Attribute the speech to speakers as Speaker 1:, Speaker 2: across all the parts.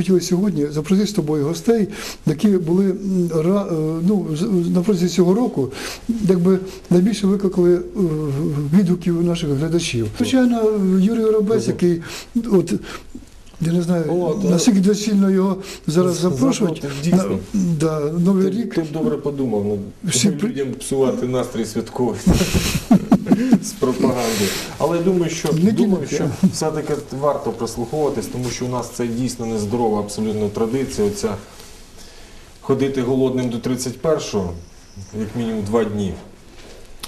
Speaker 1: хотіли сьогодні запросити з тобою гостей, які були е, ну, на протязі цього року, якби найбільше викликали е, відгуків наших глядачів. Звичайно, Юрій Воробець, який от. Я не знаю,
Speaker 2: От, е,
Speaker 1: наскільки доцільно його зараз
Speaker 2: з-
Speaker 1: запрошувати.
Speaker 2: дійсно.
Speaker 1: На, да, Новий
Speaker 2: Ти,
Speaker 1: рік.
Speaker 2: ти б добре подумав, ну,
Speaker 1: Всі
Speaker 2: людям псувати настрій святковий з пропаганди. Але я думаю, що, думаю, що все-таки варто прислуховуватись, тому що у нас це дійсно нездорова абсолютно традиція. Оця ходити голодним до 31-го, як мінімум два дні.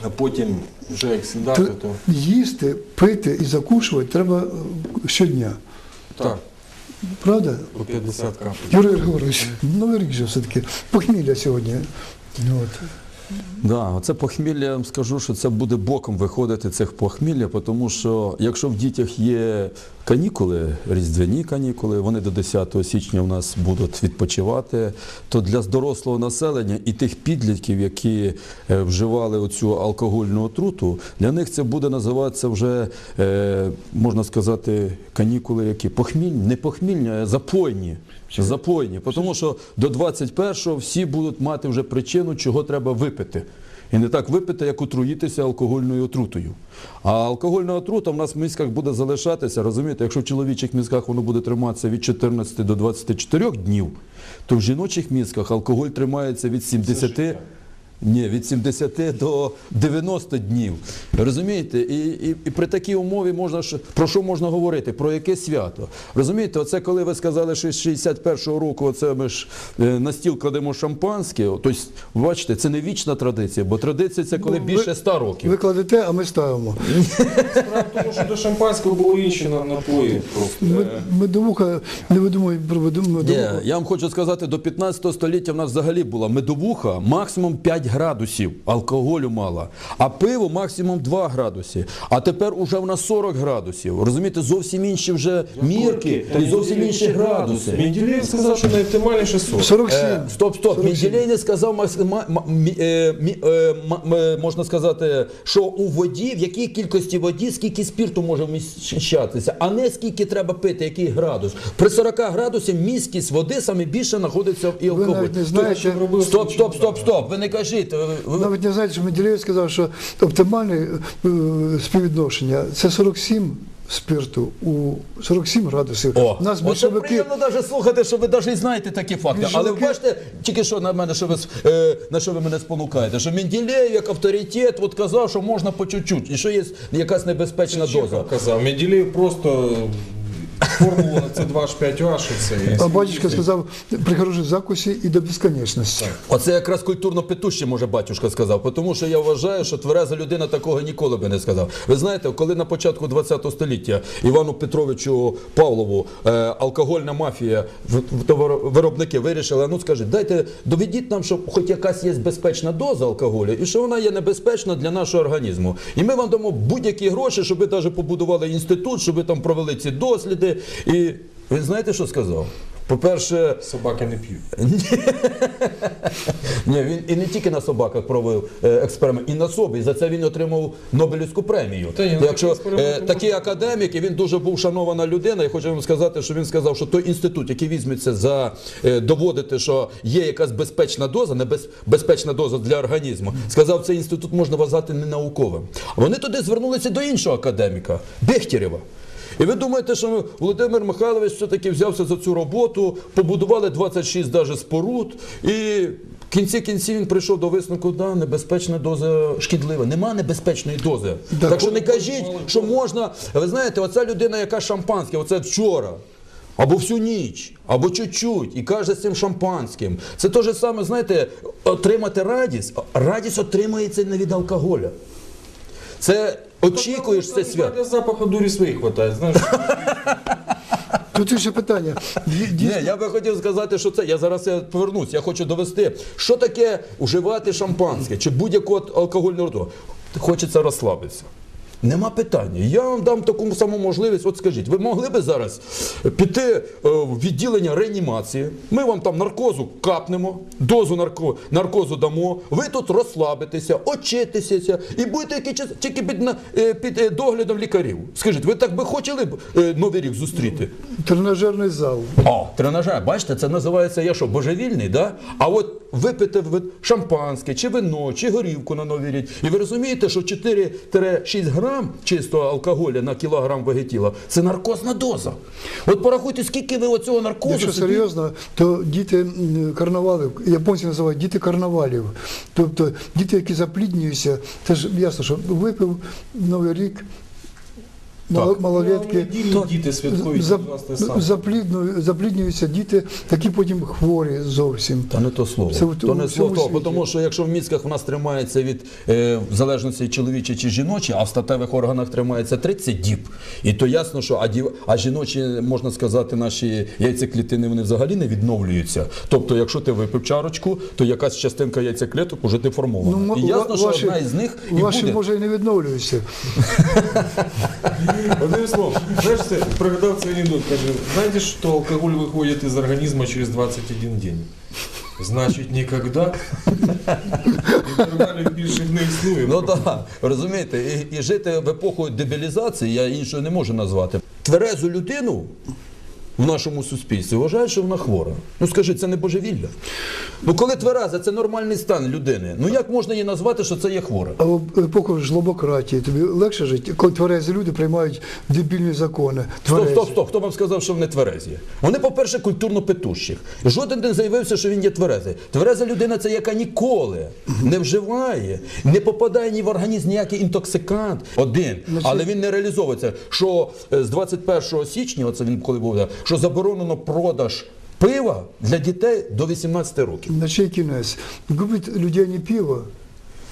Speaker 2: А потім вже як сідати, то
Speaker 1: Їсти, пити і закушувати треба е, щодня.
Speaker 2: так,
Speaker 1: Правда?
Speaker 2: по 50 капель.
Speaker 1: Юрій Григорович, новий рік же все-таки. Похмілля сьогодні. От.
Speaker 3: Да, оце похмілля, я вам скажу, що це буде боком виходити цих похмілля, тому що якщо в дітях є канікули, різдвяні канікули, вони до 10 січня у нас будуть відпочивати, то для дорослого населення і тих підлітків, які е, вживали оцю алкогольну отруту, для них це буде називатися вже, е, можна сказати, канікули, які похмільні, не похмільні, а запойні. Запойні, тому що до 21-го всі будуть мати вже причину, чого треба випити. І не так випити, як отруїтися алкогольною отрутою. А алкогольна отрута в нас в мізках буде залишатися, розумієте, якщо в чоловічих мізках воно буде триматися від 14 до 24 днів, то в жіночих мізках алкоголь тримається від 70 ні, від 70 до 90 днів. Розумієте? І, і, і при такій умові можна ж- про що можна говорити? Про яке свято? Розумієте, оце коли ви сказали, що з 61-го року оце ми ж е, на стіл кладемо шампанське. Тобто, бачите, це не вічна традиція, бо традиція це коли
Speaker 1: Ну,
Speaker 3: більше
Speaker 1: ви-
Speaker 3: 100 років.
Speaker 1: Ви кладете, а ми ставимо.
Speaker 2: Справа тому, що до шампанського були інші напої.
Speaker 1: Ми, медовуха, не видумуємо про медовуху.
Speaker 3: я вам хочу сказати, до 15 століття в нас взагалі була медовуха максимум 5 градусів алкоголю мала, а пиво максимум 2 градуси. А тепер уже в нас 40 градусів. Розумієте, зовсім інші вже мірки і зовсім інші градуси.
Speaker 2: Менделєєв сказав, що найоптимальніше 40.
Speaker 1: 47.
Speaker 3: Е, стоп, стоп.
Speaker 1: 47.
Speaker 3: Менделєй не сказав можна сказати, що у воді, в якій кількості воді, скільки спірту може вміщатися, а не скільки треба пити, який градус. При 40 градусів міськість води саме більше знаходиться в і
Speaker 1: Ви навіть не знаєте,
Speaker 3: Стоп, стоп, стоп, стоп. Ви не кажіть. Ви- ви-
Speaker 1: навіть не знаєте, що Менделєєв сказав, що оптимальне е, співвідношення це 47 спирту у 47 градусів.
Speaker 3: О,
Speaker 1: У нас більшовики,
Speaker 3: приємно навіть слухати, що ви навіть знаєте такі факти. Але
Speaker 1: Більшовики-
Speaker 3: бачите, тільки що на мене, що ви, е, на що ви мене спонукаєте, що Менделєєв як авторитет от казав, що можна по чуть-чуть, і що є якась небезпечна доза.
Speaker 2: Казав, Менделєєв просто формулу це 2H5OH, і це. і
Speaker 1: а батюшка сказав, при хорошій закусі і до безконечності.
Speaker 3: Оце якраз культурно петуще, може, батюшка сказав, тому що я вважаю, що твереза людина такого ніколи би не сказав. Ви знаєте, коли на початку ХХ століття Івану Петровичу Павлову е, алкогольна мафія, виробники вирішили, ну скажіть, дайте доведіть нам, що хоч якась є безпечна доза алкоголю, і що вона є небезпечна для нашого організму. І ми вам дамо будь-які гроші, щоб ви навіть побудували інститут, щоб ви там провели ці досліди. І ви знаєте, що сказав? По-перше,
Speaker 2: Собаки не п'ють.
Speaker 3: ні, він і не тільки на собаках провів е, експеримент, і на собі. І за це він отримав Нобелівську премію.
Speaker 2: Та ну,
Speaker 3: Якщо е, такий академік, і він дуже був шанована людина, і хочу вам сказати, що він сказав, що той інститут, який візьметься за е, доводити, що є якась безпечна доза, небез, безпечна доза для організму, сказав, цей інститут можна вважати ненауковим. Вони туди звернулися до іншого академіка Бехтєрева. І ви думаєте, що Володимир Михайлович все-таки взявся за цю роботу, побудували 26 даже споруд, і в кінці кінці він прийшов до висновку, да, небезпечна доза шкідлива. Нема небезпечної дози.
Speaker 1: Так.
Speaker 3: Так що не кажіть, що можна. Ви знаєте, оця людина, яка шампанське, оце вчора. Або всю ніч, або чуть-чуть, і каже з цим шампанським. Це те ж саме, знаєте, отримати радість. Радість отримується не від алкоголя. Це очікуєш це свято.
Speaker 2: Для запаху дурі своїх хватає, знаєш.
Speaker 1: Тут ще питання.
Speaker 3: Ні, я би хотів сказати, що це. Я зараз я повернусь. Я хочу довести, що таке вживати шампанське чи будь-якого алкогольного роду. Хочеться розслабитися. Нема питання. Я вам дам таку саму можливість. От скажіть, ви могли би зараз піти е, в відділення реанімації? Ми вам там наркозу капнемо, дозу нарко, наркозу дамо. Ви тут розслабитеся, очитися і будете який час тільки під, е, під е, доглядом лікарів. Скажіть, ви так би хотіли б новий рік зустріти?
Speaker 1: Тренажерний зал.
Speaker 3: О, тренажер, бачите, це називається я що, божевільний, да? А от випити ви- шампанське, чи вино, чи горівку на новий рік. І ви розумієте, що 4-6 грам чистого алкоголя на кілограм вегетіла – це наркозна доза. От порахуйте, скільки ви оцього наркозу
Speaker 1: Якщо
Speaker 3: собі-
Speaker 1: серйозно, то діти карнавалів, японці називають діти карнавалів. Тобто діти, які запліднюються, це ж ясно, що випив Новий рік, мало- малолетки.
Speaker 2: Ну, діти святкують,
Speaker 1: За-
Speaker 2: у нас те саме.
Speaker 1: заплідну- запліднюються діти, такі потім хворі зовсім.
Speaker 3: Та не то слово.
Speaker 1: Це
Speaker 3: то не слово, тому що якщо в мізках в нас тримається від е, залежності чоловічі чи жіночі, а в статевих органах тримається 30 діб, і то ясно, що а, дів, а жіночі, можна сказати, наші яйцеклітини вони взагалі не відновлюються. Тобто, якщо ти випив чарочку, то якась частинка яйцекліток уже деформована.
Speaker 1: м-
Speaker 3: і ясно, що
Speaker 1: ваші-
Speaker 3: одна із них і
Speaker 1: ваші,
Speaker 3: буде.
Speaker 1: може, і не відновлюються.
Speaker 2: Одним словом, знаешь, пригадав цей анекдот, каже, знаете, что алкоголь выходит из организма через 21 день? Значить, ніколи. Більше не існує.
Speaker 3: Ну так, розумієте, і, і жити в епоху дебілізації, я іншого не можу назвати. Тверезу людину в нашому суспільстві вважають, що вона хвора. Ну скажи, це не божевілля. Ну коли твереза, це нормальний стан людини. Ну як можна її назвати, що це є хвора?
Speaker 1: А епоху жлобократії тобі легше жити, коли тверезі люди приймають дебільні закони.
Speaker 3: Стоп,
Speaker 1: Тверезі.
Speaker 3: стоп, стоп. Хто вам сказав, що вони тверезі? Вони, по-перше, культурно петущих. Жоден не заявився, що він є тверезий. Твереза людина це яка ніколи не вживає, не попадає ні в організм ніякий інтоксикант. Один. Але він не реалізовується. Що е, з 21 січня, оце він коли був, що заборонено продаж пива для дітей до 18 років.
Speaker 1: На чий кінець? Губить людей не пиво,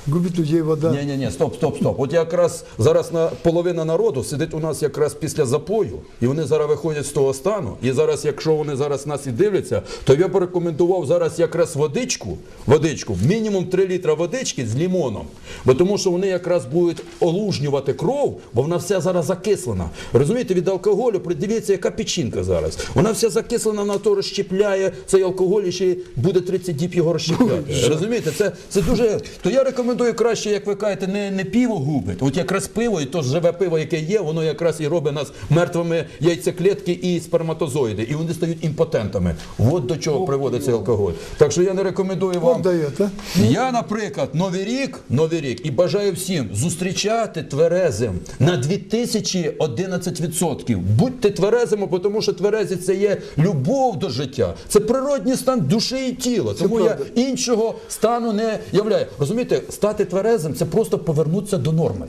Speaker 1: губить людей вода.
Speaker 3: Ні, ні, ні, стоп, стоп, стоп. От якраз зараз на половина народу сидить у нас якраз після запою, і вони зараз виходять з того стану. І зараз, якщо вони зараз нас і дивляться, то я б рекомендував зараз якраз водичку, водичку, мінімум 3 літра водички з лімоном. Бо тому що вони якраз будуть олужнювати кров, бо вона вся зараз закислена. Розумієте, від алкоголю, придивіться, яка печінка зараз. Вона вся закислена, вона то розщепляє цей алкоголь і ще буде 30 діб його розщепляти. Розумієте, це, це дуже. То я рекомендую краще, як ви кажете, не, не пиво губить. От якраз пиво, і то живе пиво, яке є, воно якраз і робить нас мертвими яйцеклітки і сперматозоїди. І вони стають імпотентами. От до чого приводить цей алкоголь. Так що я не рекомендую вам.
Speaker 1: От дає, так?
Speaker 3: Я, наприклад, новий рік, новий рік і бажаю всім зустрічати тверезим на 2011%. Будьте тверезими, тому що тверезі це є любов до життя, це природній стан душі і тіла. Тому я іншого стану не являю. Розумієте, стати тверезим це просто повернутися до норми.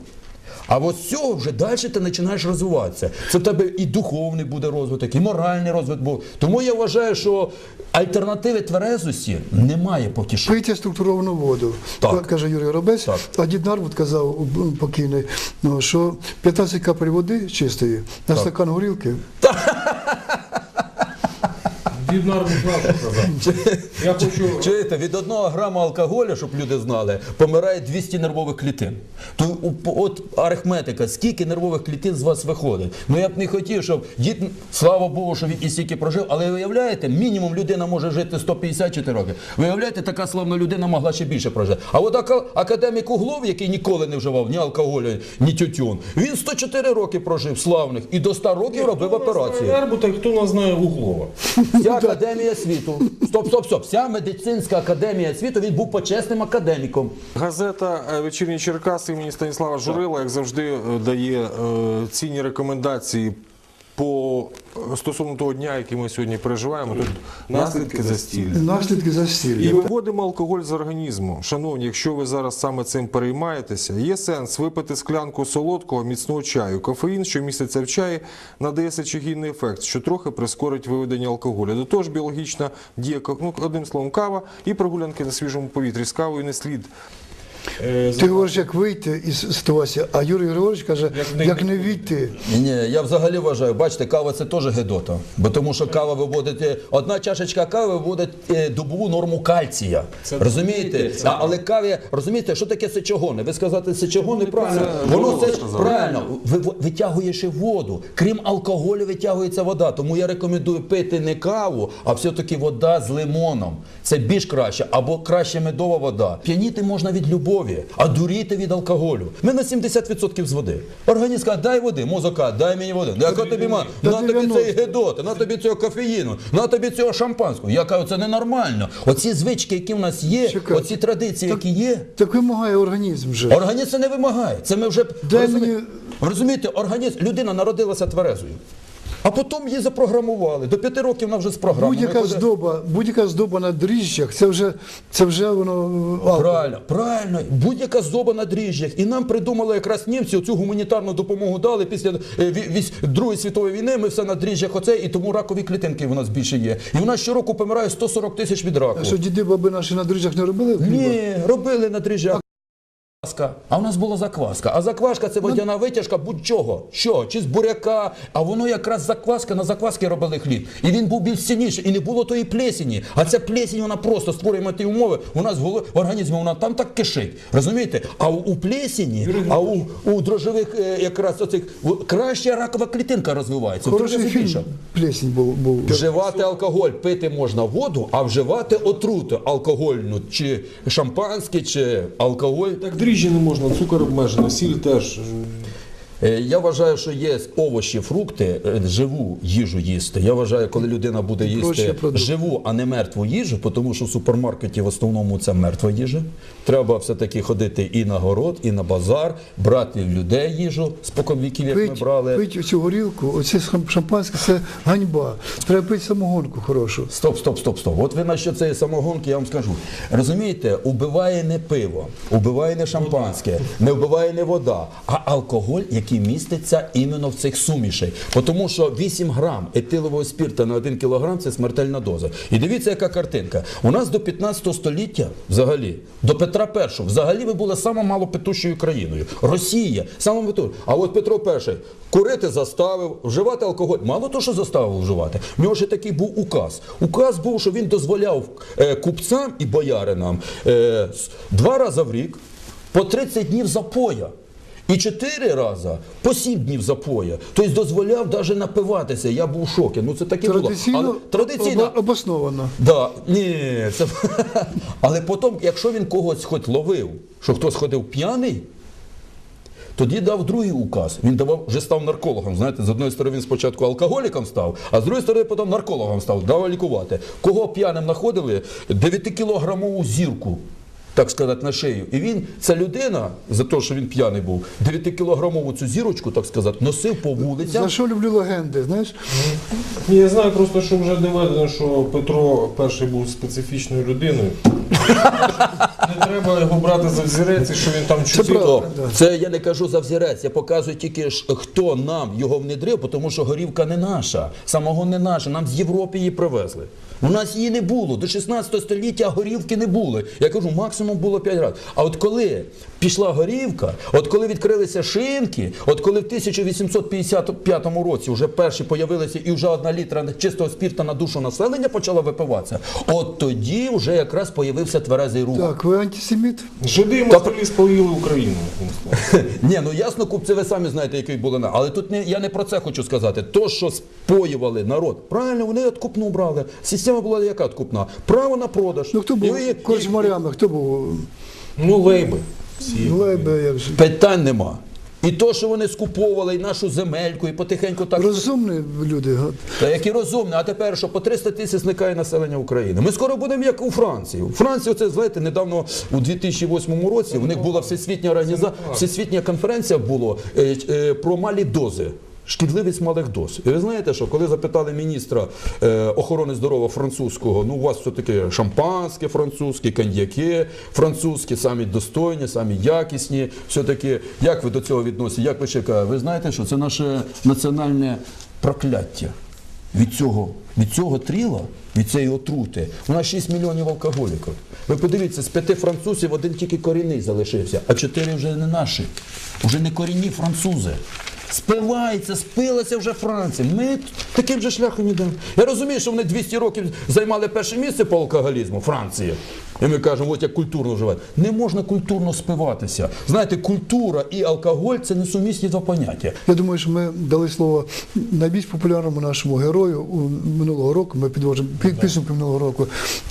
Speaker 3: А з цього вже далі ти починаєш розвиватися. Це в тебе і духовний буде розвиток, і моральний розвиток. буде. Тому я вважаю, що альтернативи тверезості немає поки що.
Speaker 1: Пийте структуровану воду,
Speaker 3: Так.
Speaker 1: каже Юрій Робець.
Speaker 3: Так.
Speaker 1: А дід Нарбут казав покійний, ну, що 15 капель води чистої на стакан горілки.
Speaker 2: Дід Нарбут правду казав. Я хочу...
Speaker 3: Чуєте, від одного грама алкоголю, щоб люди знали, помирає 200 нервових клітин. То от арифметика, скільки нервових клітин з вас виходить? Ну я б не хотів, щоб дід, слава Богу, що він і стільки прожив, але виявляєте, мінімум людина може жити 154 роки. Виявляєте, така славна людина могла ще більше прожити. А от академік Углов, який ніколи не вживав ні алкоголю, ні тютюн, він 104 роки прожив славних і до 100 років робив.
Speaker 2: Нарбута, хто нас знає Углова?
Speaker 3: Академія світу. Стоп, стоп, стоп. Вся медицинська академія світу він був почесним академіком.
Speaker 2: Газета е, Вечірні Черкаси імені Станіслава Журила, як завжди, е, дає е, цінні рекомендації по стосовно того дня, який ми сьогодні переживаємо. Тут наслідки застілля.
Speaker 1: Наслідки
Speaker 2: І
Speaker 1: застілля.
Speaker 2: виводимо алкоголь з організму. Шановні, якщо ви зараз саме цим переймаєтеся, є сенс випити склянку солодкого міцного чаю. Кофеїн, що міститься в чаї, надає сечогінний ефект, що трохи прискорить виведення алкоголю. До того ж, біологічна дія, ну, одним словом, кава і прогулянки на свіжому повітрі з кавою не слід
Speaker 1: Ти говориш, як вийти із ситуації, а Юрій Григорович каже,
Speaker 2: Як
Speaker 1: як
Speaker 2: не
Speaker 1: не, війти.
Speaker 3: Ні, я взагалі вважаю, бачите, кава це теж гедота. Бо тому що кава виводить, е, одна чашечка кави виводить е, добову норму кальція.
Speaker 2: Це
Speaker 3: розумієте?
Speaker 2: це-
Speaker 3: А, але каві, розумієте, що таке сечогони? Ви сказати сечогони правильно. Воно це правильно ви- ви- витягує ще воду. Крім алкоголю, витягується вода. Тому я рекомендую пити не каву, а все-таки вода з лимоном. Це більш краще, або краще медова вода. П'яніти можна від любові, а дуріти від алкоголю. Ми на 70% з води. Організм каже, дай води, мозок каже, дай мені води. Ну, Яка тобі ма? На тобі
Speaker 1: 90.
Speaker 3: цієї гедоти, на тобі цього кофеїну, на тобі цього шампанського. Я кажу, це ненормально. Оці звички, які в нас є,
Speaker 1: Чекай.
Speaker 3: оці традиції, які є.
Speaker 1: Так вимагає організм вже.
Speaker 3: Організм це не вимагає. Це ми вже
Speaker 1: Дай
Speaker 3: розумі-
Speaker 1: мені-
Speaker 3: розумієте, організм, людина народилася тверезою. А потім її запрограмували. До п'яти років вона вже з програмами.
Speaker 1: Будь-яка здоба, будь-яка здоба на дріжджах, це вже, це вже воно.
Speaker 3: Правильно, правильно. Будь-яка здоба на дріжджах. І нам придумали якраз німці цю гуманітарну допомогу дали після е, Другої світової війни. Ми все на дріжджах оце, і тому ракові клітинки у нас більше є. І у нас щороку помирає 140 тисяч від раку.
Speaker 1: А що діди баби наші на дріжджах не робили?
Speaker 3: Ні, робили на дріжджах. Закваска. А в нас була закваска. А закваска це водяна витяжка будь-чого. Що? Чи з буряка. А воно якраз закваска, на закваски робили хліб. І він був більш сильніший. І не було тої плесені. А ця плесінь, вона просто створює ті умови. У нас в організмі вона там так кишить. Розумієте? А у, плесені, а у, у дрожжових е, якраз оцих краще ракова клітинка розвивається.
Speaker 1: Хороший фільм. Плесінь був. був.
Speaker 3: Вживати алкоголь пити можна воду, а вживати отруту алкогольну, чи шампанське, чи алкоголь.
Speaker 2: Так дріжджі не можна, цукор обмежений, сіль теж.
Speaker 3: Е, Я вважаю, що є овочі, фрукти, е, живу їжу їсти. Я вважаю, коли людина буде їсти живу, а не мертву їжу, тому що в супермаркеті в основному це мертва їжа. Треба все-таки ходити і на город, і на базар, брати в людей їжу споконвіків, як ми брали.
Speaker 1: пить цю горілку, оце шампанське це ганьба. Треба пити самогонку хорошу.
Speaker 3: Стоп, стоп, стоп, стоп. От ви на що цієї самогонки, я вам скажу. Розумієте, убиває не пиво, убиває не шампанське, не вбиває не вода, а алкоголь, який міститься іменно в цих сумішей. Тому що 8 грам етилового спірта на 1 кілограм це смертельна доза. І дивіться, яка картинка. У нас до 15 століття, взагалі, до Петра І, взагалі ви були самою малопитущою країною. Росія, саме. А от Петро І курити заставив, вживати алкоголь. Мало того, що заставив вживати. В нього ще такий був указ. Указ був, що він дозволяв е, купцям і бояринам е, два рази в рік по 30 днів запоя. І чотири рази по сім днів запоя. Тобто дозволяв навіть напиватися. Я був в шокі. Ну це таке було. Але, традиційно.
Speaker 1: оба- обосновано.
Speaker 3: Да, ні, це... Але потім, якщо він когось хоч ловив, що хтось ходив п'яний, тоді дав другий указ. Він давав, вже став наркологом. Знаєте, з одної сторони він спочатку алкоголіком став, а з другої сторони потім наркологом став, дав лікувати. Кого п'яним знаходили? 9-кілограмову зірку. Так сказати, на шию. І він, ця людина, за те, що він п'яний був, 9-кілограмову цю зірочку, так сказати, носив по вулицям.
Speaker 1: За що люблю легенди, знаєш?
Speaker 2: Ні, я знаю просто, що вже доведено, що Петро І був специфічною людиною. Не треба його брати за взірець, і що він там
Speaker 1: правда.
Speaker 3: Стоп. Це я не кажу за взірець, я показую тільки ж, хто нам його внедрив, тому що горівка не наша, самого не наша. Нам з Європи її привезли. У нас її не було. До 16 століття горівки не було. Я кажу, максимум було 5 разів. А от коли пішла горівка, от коли відкрилися шинки, от коли в 1855 році вже перші появилися і вже одна літра чистого спірта на душу населення почала випиватися, от тоді вже якраз появився тверезий рух.
Speaker 1: Так, ви антисеміт?
Speaker 2: Жиди і москалі спалили Україну.
Speaker 3: Ні, ну ясно, купці, ви самі знаєте, який були на. Але тут не я не про це хочу сказати. То, що споювали народ, правильно, вони откупну брали. Система була яка откупна? Право на продаж.
Speaker 1: Ну хто був
Speaker 3: І-
Speaker 1: корчмарями, хто був?
Speaker 2: Ну, лейби. Всі.
Speaker 1: Лебе, як же.
Speaker 3: Питань нема. І то, що вони скуповували і нашу земельку, і потихеньку так.
Speaker 1: Розумні люди.
Speaker 3: Та які розумні, а тепер що по 300 тисяч зникає населення України. Ми скоро будемо як у Франції. У Франції, оце знаєте, недавно у 2008 році у них була всесвітня організація, всесвітня конференція була е, е, про малі дози. Шкідливість малих доз. І ви знаєте, що коли запитали міністра е, охорони здоров'я французького, ну у вас все таке шампанське французьке, коньяки французькі, самі достойні, самі якісні. Все таки, як ви до цього відносите? Як ви чекаєте? Ви знаєте, що це наше національне прокляття. від цього, від цього тріла, від цієї отрути, у нас 6 мільйонів алкоголіків. Ви подивіться, з п'яти французів один тільки корінний залишився, а чотири вже не наші, вже не корінні французи. Спивається, спилася вже Франція. Ми таким же шляхом йдемо. Я розумію, що вони 200 років займали перше місце по алкоголізму, Франція. І ми кажемо, от як культурно живе. Не можна культурно спиватися. Знаєте, культура і алкоголь це несумісні два поняття.
Speaker 1: Я думаю, що ми дали слово найбільш популярному нашому герою минулого року. Ми підводимо пі- підсумки минулого року.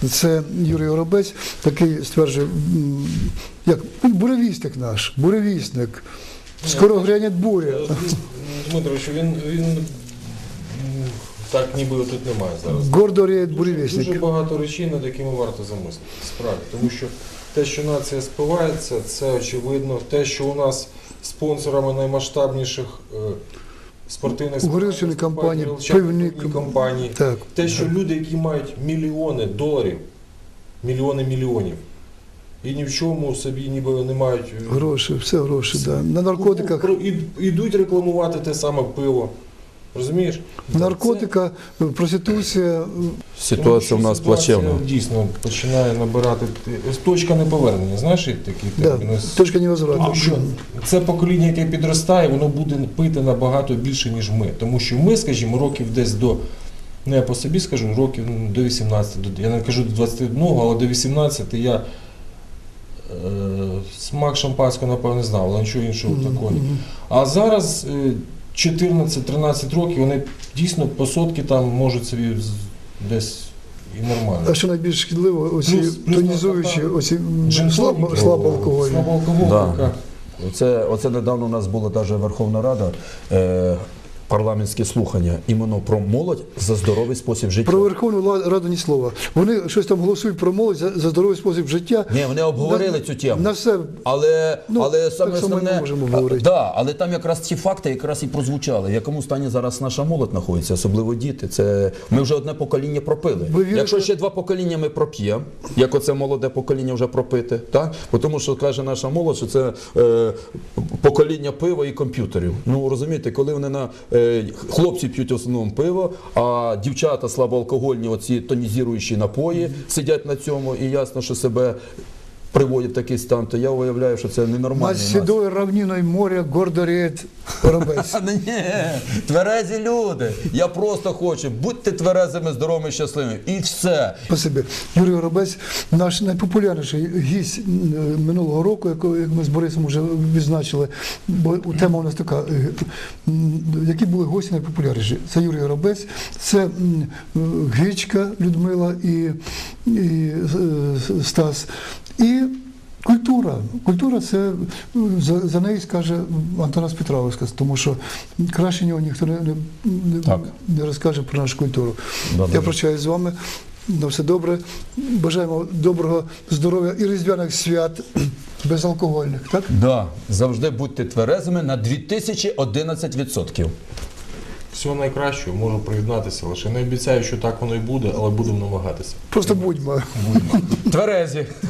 Speaker 1: Це Юрій Горобець, такий стверджує, як буревісник наш, буревісник. Скоро грянет буря.
Speaker 2: Дмитрович, він, він так ніби тут немає зараз.
Speaker 1: Гордо ріє
Speaker 2: Дуже багато речей, над якими варто замислити. Справді, тому що те, що нація спивається, це очевидно. Те, що у нас спонсорами наймасштабніших е, спортивних
Speaker 1: компанії,
Speaker 2: горілчані
Speaker 1: пивні
Speaker 2: компанії,
Speaker 1: Так.
Speaker 2: те, що люди, які мають мільйони доларів, мільйони мільйонів, і ні в чому собі ніби не мають е,
Speaker 1: Гроші, все гроші, да. На наркотиках.
Speaker 2: І- Ідуть рекламувати те саме пиво. Розумієш?
Speaker 1: Наркотика, проституція,
Speaker 3: Ситуація в нас плачевна.
Speaker 2: Дійсно починає набирати точка неповернення. Знаєш, є такий
Speaker 1: да? Точка невозврату.
Speaker 2: Що це покоління, яке підростає, воно буде пити набагато більше, ніж ми. Тому що ми, скажімо, років десь до, ну я по собі скажу, років ну, до 18, до- я не кажу до 21, але до 18 я е, смак шампанського, напевно, знав, але нічого іншого такого. А зараз е, 14-13 років вони дійсно по сотки там можуть собі десь і нормально.
Speaker 1: А що найбільш шкідливо, оці
Speaker 2: Плюс- плюс
Speaker 1: тонізуючі, оці
Speaker 2: Джин
Speaker 1: слабо,
Speaker 3: Да. Оце, оце недавно у нас було навіть Верховна Рада, е, парламентські слухання іменно про молодь за здоровий спосіб життя.
Speaker 1: Про Верховну Раду ні слова. Вони щось там голосують про молодь за, за здоровий спосіб життя.
Speaker 3: Ні, вони обговорили
Speaker 1: На-
Speaker 3: цю тему.
Speaker 1: На все.
Speaker 3: Але,
Speaker 1: Ну,
Speaker 3: але саме основне,
Speaker 1: можемо говорити.
Speaker 3: Да, але там якраз ці факти якраз і прозвучали. В якому стані зараз наша молодь знаходиться, особливо діти. Це ми вже одне покоління пропили.
Speaker 1: Вірите?
Speaker 3: Якщо ще два покоління ми проп'ємо, як оце молоде покоління вже пропите, так? Тому що каже наша молодь, що це е, покоління пива і комп'ютерів. Ну розумієте, коли вони на е, хлопці п'ють в основному пиво, а дівчата слабоалкогольні, оці тонізіруючі напої сидять на цьому, і ясно, що себе. Приводять в такий стан, то я уявляю, що це
Speaker 1: Над
Speaker 3: ненормальний нас.
Speaker 1: сідою равниною моря гордо.
Speaker 3: А, ну ні, тверезі люди. Я просто хочу, будьте тверезими, здоровими, щасливими. І все.
Speaker 1: Спасибі. Юрій Горобець, наш найпопулярніший гість минулого року, якого як ми з Борисом вже відзначили, бо тема у нас така, е, які були гості найпопулярніші. Це Юрій Горобець, це е, Людмила і, і е, Стас. І Культура. Культура це ну, за, за неї скаже Антонас Петровська, тому що краще нього ніхто не, не, не, не розкаже про нашу культуру.
Speaker 3: Да,
Speaker 1: Я прощаюсь з вами. На все добре. Бажаємо доброго здоров'я і різдвяних свят безалкогольних. Так?
Speaker 3: Да, завжди будьте тверезими на 2011%.
Speaker 2: Всього найкращого, можу приєднатися, лише не обіцяю, що так воно і буде, але будемо намагатися.
Speaker 1: Просто будьмо.
Speaker 3: Тверезі.